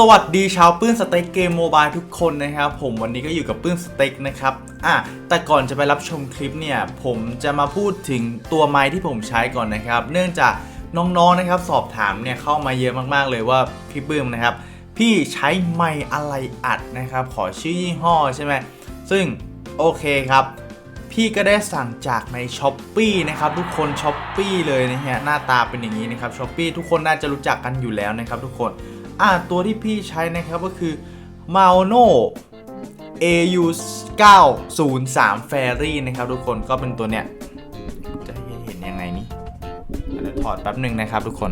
สวัสดีชาวปื้นสเต็กเกมโมบายทุกคนนะครับผมวันนี้ก็อยู่กับปื้นสเต็กนะครับอะแต่ก่อนจะไปรับชมคลิปเนี่ย ผมจะมาพูดถึงตัวไม้ที่ผมใช้ก่อนนะครับ เนื่องจากน้องๆนะครับ สอบถามเนี่ยเข้ามาเยอะมากๆเลยว่าพี่ปื้มนะครับ พี่ใช้ไมค์อะไรอัดนะครับ ขอชื่อยี่ห้อใช่ไหมซึ่งโอเคครับ พี่ก็ได้สั่งจากใน s h อ p e e นะครับทุกคน s h อ p e e เลยนะฮะหน้าตาเป็นอย่างนี้นะครับ s h อ p e e ทุกคนน่าจะรู้จักกันอยู่แล้วนะครับทุกคน อ่าตัวที่พี่ใช้นะครับก็คือ m a o n o AU 903 Fairy นะครับทุกคนก็เป็นตัวเนี้ยจะให้เห็นยังไงนี่เดี๋ยวถอดแป๊บหนึ่งนะครับทุกคน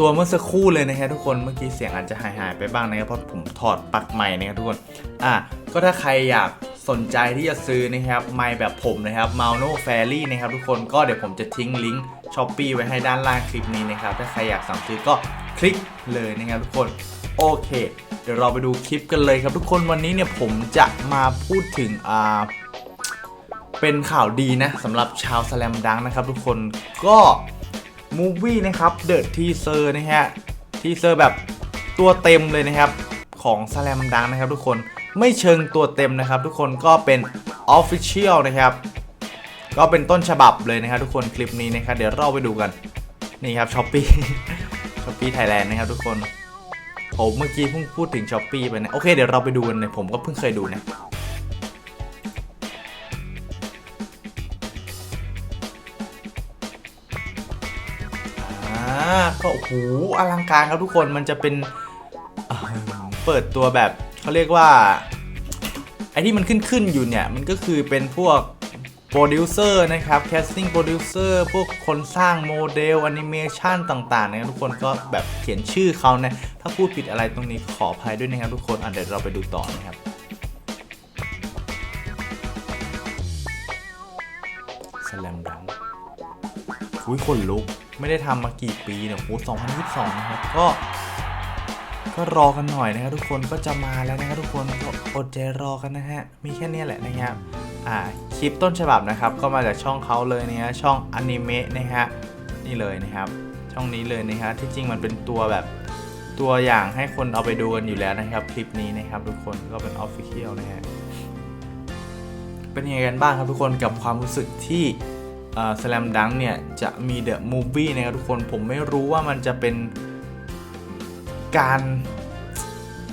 ตัวเมื่อสักครู่เลยนะครับทุกคนเมื่อกี้เสียงอาจจะหายหายๆไปบ้างนะครับเพราะผมถอดปลั๊กใหม่นะครับทุกคนอะก็ถ้าใครอยากสนใจที่จะซื้อนะครับไมค์แบบผมนะครับ m a u n o Fairy นะครับทุกคนก็เดี๋ยวผมจะทิ้งลิงก์ช้อปปีไว้ให้ด้านล่างคลิปนี้นะครับถ้าใครอยากสั่งซื้อก็คลิกเลยนะครับทุกคนโอเค เดี๋ยวเราไปดูคลิปกันเลยครับทุกคนวันนี้เนี่ยผมจะมาพูดถึงอ่าเป็นข่าวดีนะสำหรับชาวสแลมดังนะครับทุกคนก็ มูวี่นะครับเดอะทีเซอร์นะฮะทีเซอร์แบบตัวเต็มเลยนะครับ ของสแลมดังนะครับทุกคนไม่เชิงตัวเต็มนะครับ ทุกคนก็เป็น Official นะครับ ก็เป็นต้นฉบับเลยนะครับ ทุกคนคลิปนี้นะครับเดี๋ยวเราไปดูกันนี่ครับช้อปปี้ช้อปปี้ไทยแลนด์นะครับ ทุกคนผมเมื่อกี้เพิ่งพูดถึงช้อปปี้ไปนะโอเคเดี๋ยวเราไปดูกันเลยผมก็เพิ่งเคยดูนะ ก็โอ้โหอลังการครับทุกคนมันจะเป็นเปิดตัวแบบเขาเรียกว่าไอที่มันขึ้นขึ้นๆอยู่เนี่ย มันก็คือเป็นพวกโปรดิวเซอร์นะครับแคสติ้งโปรดิวเซอร์พวกคนสร้างโมเดลแอนิเมชันต่างๆนะครับทุกคนก็แบบเขียนชื่อเขานะถ้าพูดผิดอะไรตรงนี้ขออภัยด้วยนะครับทุกคนอะเดี๋ยวเราไปดูต่อนะครับสแลมดังอุ้ยคนลุก ไม่ได้ทำมากี่ปีเนี่ยโห2022 นะครับ ก็ ก็รอกันหน่อยนะครับทุกคนก็จะมาแล้วนะครับทุกคนก็อดใจรอกันนะฮะ มีแค่นี้แหละนะครับ อ่า คลิปต้นฉบับนะครับ ก็มาจากช่องเขาเลยนะฮะ ช่องอนิเมะนะฮะ นี่เลยนะครับ ช่องนี้เลยนะฮะ ที่จริงมันเป็นตัวแบบตัวอย่างให้คนเอาไปดูกันอยู่แล้วนะครับ คลิปนี้นะครับ ทุกคนก็เป็นออฟฟิเชียลนะฮะ เป็นยังไงกันบ้างครับทุกคนกับความรู้สึกที่ สแลมดังเนี่ย จะมีเดอะมูฟวี่นะครับทุกคนผมไม่รู้ว่ามันจะเป็นการ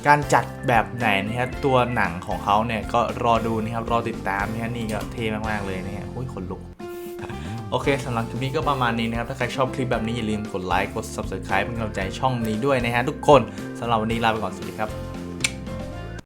การจัดแบบไหนนะฮะตัวหนังของเขาเนี่ย ก็รอดูนะครับ รอติดตามนะฮะนี่ก็เท่มาก ๆ เลยนะฮะโอ้ยขนลุก โอเคสำหรับคลิปนี้ก็ประมาณนี้นะครับ ถ้าใครชอบคลิปแบบนี้อย่าลืมกดไลค์กด subscribe เป็นกำลังใจช่องนี้ด้วยนะฮะทุกคนสำหรับวันนี้ลาไปก่อนสวัสดีครับ